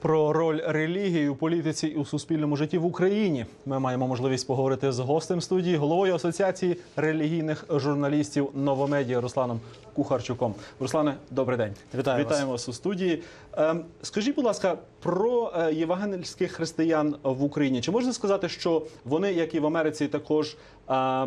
Про роль релігії у політиці і у суспільному житті в Україні ми маємо можливість поговорити з гостем студії, головою асоціації релігійних журналістів Новомедіа Русланом Кухарчуком. Руслане, добрий день. Вітаю. Вітаємо вас у студії. Ем, Скажіть, будь ласка, про е, євангельських християн в Україні. Чи можна сказати, що вони, як і в Америці, також е,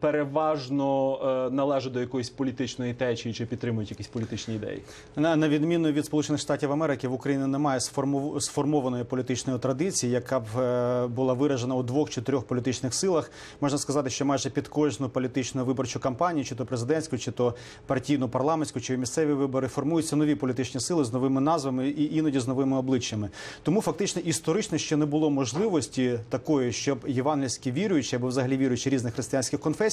переважно е, належать до якоїсь політичної течії чи підтримують якісь політичні ідеї? На, на відміну від Сполучених Штатів Америки, в Україні немає сформу- сформованої політичної традиції, яка б е, була виражена у двох чи трьох політичних силах. Можна сказати, що майже під кожну політичну виборчу кампанію, чи то президентську, чи то партійну, парламентську, чи місцеві вибори, формуються нові політичні сили з новими назвами і іноді з новими обличчями. Тому фактично історично ще не було можливості такої, щоб євангельські віруючі або взагалі віруючі різних християнських конфесій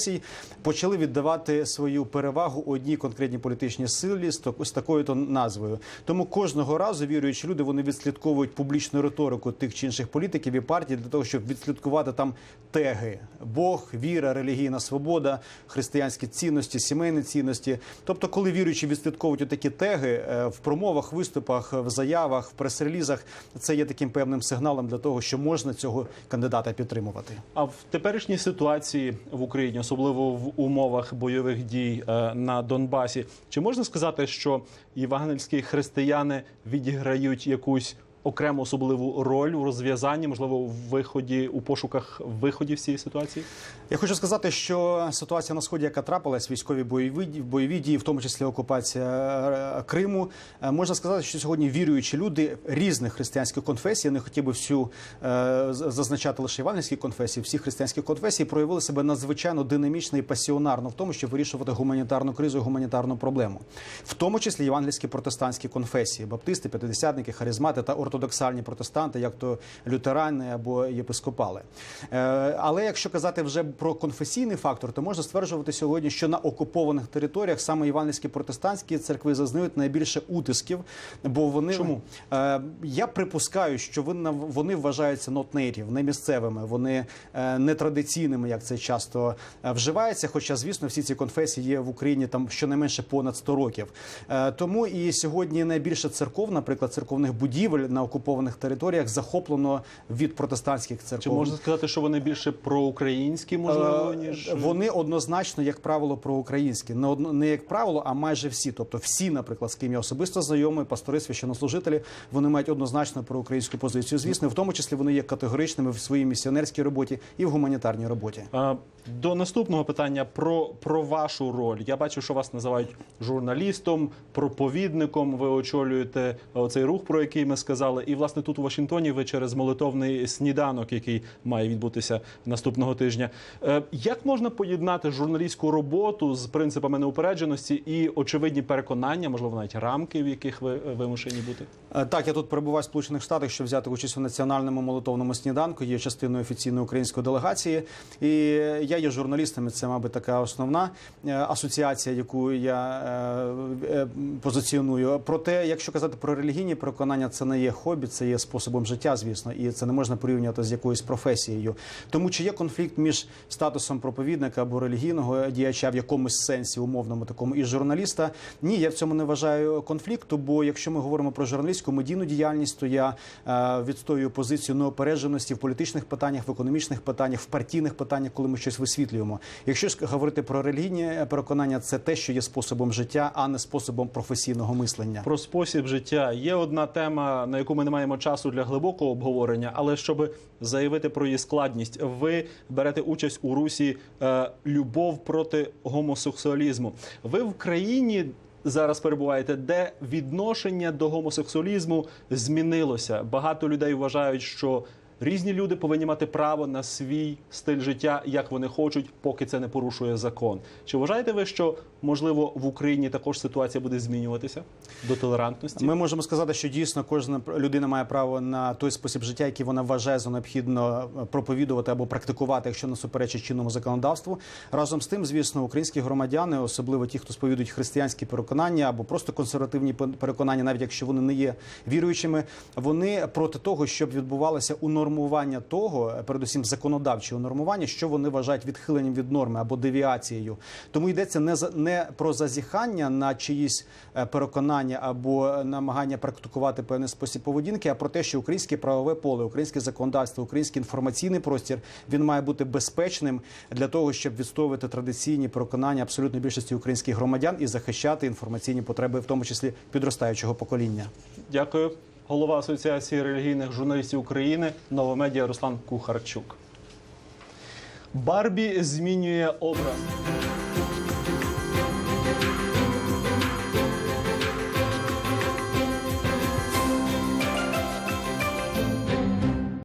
почали віддавати свою перевагу одній конкретній політичній силі з такою то назвою. Тому кожного разу віруючі люди вони відслідковують публічну риторику тих чи інших політиків і партій для того, щоб відслідкувати там теги: Бог, віра, релігійна свобода, християнські цінності, сімейні цінності. Тобто, коли віруючі відслідковують такі теги е, в промовах, виступах, в заявах, в прес-релізах, це є таким певним сигналом для того, що можна цього кандидата підтримувати. А в теперішній ситуації в Україні, особливо в умовах бойових дій е, на Донбасі, чи можна сказати, що євангельські християни відіграють якусь окрему особливу роль у розв'язанні, можливо, у виході у пошуках виходів цієї ситуації? Я хочу сказати, що ситуація на сході, яка трапилась, військові бойові бойові дії, в тому числі окупація е, Криму, е, можна сказати, що сьогодні віруючі люди різних християнських конфесій, я не хотів би всю е, зазначати лише івангельські конфесії, всі християнські конфесії проявили себе надзвичайно динамічно і пасіонарно в тому, щоб вирішувати гуманітарну кризу і гуманітарну проблему, в тому числі євангельські протестантські конфесії, баптисти, п'ятидесятники, харизмати та ортодоксальні протестанти, як то лютерани або єпископали. Е, Але якщо казати вже про конфесійний фактор, то можна стверджувати сьогодні, що на окупованих територіях саме івангельські протестантські церкви зазнають найбільше утисків, бо вони Чому? Е, я припускаю, що вони, вважаються native, не місцевими, вони е, нетрадиційними, як це часто вживається. Хоча, звісно, всі ці конфесії є в Україні там щонайменше понад 100 років. Тому і сьогодні найбільше церков, наприклад, церковних будівель на окупованих територіях захоплено від протестантських церков. Чи можна сказати, що вони більше проукраїнські, можливо, Е, ніж вони однозначно, як правило, проукраїнські. Не одно не як правило, а майже всі. Тобто, всі, наприклад, з ким я особисто знайомий, пастори, священнослужителі, вони мають однозначно проукраїнську позицію. Звісно, в тому числі вони є категоричними в своїй місіонерській роботі і в гуманітарній роботі. А, До наступного питання про, про вашу роль. Я бачу, що вас називають журналістом, проповідником. Ви очолюєте цей рух, про який ми сказали. І власне тут у Вашингтоні ви через молитовний сніданок, який має відбутися наступного тижня. Е, Як можна поєднати журналістську роботу з принципами неупередженості і очевидні переконання, можливо, навіть рамки, в яких ви е, вимушені бути? Е, Так, я тут перебуваю в Сполучених Штатах, щоб взяти участь у національному молитовному сніданку. Є частиною офіційної української делегації. І я є журналістом. і Це, мабуть, така основна асоціація, яку я позиціоную. Проте, якщо казати про релігійні переконання, це не є хобі, це є способом життя, звісно, і це не можна порівнювати з якоюсь професією. Тому чи є конфлікт між статусом проповідника або релігійного діяча в якомусь сенсі, умовному такому, і журналіста? Ні, я в цьому не вважаю конфлікту. Бо якщо ми говоримо про журналістську медійну діяльність, то я е, відстоюю позицію неопередженості в політичних питаннях, в економічних питаннях, в партійних питаннях, коли ми щось висвітлюємо. Якщо ж говорити про релігійні переконання, це те, що є способом життя, а не способом професійного мислення. Про спосіб життя є одна тема, на яку ми не маємо часу для глибокого обговорення, але щоб заявити про її складність, ви берете участь у русі е, любов проти гомосексуалізму. Ви в країні. Зараз перебуваєте, де відношення до гомосексуалізму змінилося. Багато людей вважають, що різні люди повинні мати право на свій стиль життя, як вони хочуть, поки це не порушує закон. Чи вважаєте ви, що можливо в Україні також ситуація буде змінюватися до толерантності? Ми можемо сказати, що дійсно кожна людина має право на той спосіб життя, який вона вважає за необхідно е, проповідувати або практикувати, якщо не суперечить чинному законодавству. Разом з тим, звісно, українські громадяни, особливо ті, хто сповідують християнські переконання або просто консервативні пе- переконання, навіть якщо вони не є віруючими, вони проти того, щоб відбувалося унормування унормування того, е, передусім законодавчого нормування, що вони вважають відхиленням від норми або девіацією. Тому йдеться не за не про зазіхання на чиїсь е, переконання або намагання практикувати певний спосіб поведінки, а про те, що українське правове поле, українське законодавство, український інформаційний простір він має бути безпечним для того, щоб відстоювати традиційні переконання абсолютної більшості українських громадян і захищати інформаційні потреби, в тому числі підростаючого покоління. Дякую. Голова Асоціації релігійних журналістів України Новомедіа Руслан Кухарчук. Барбі змінює образ.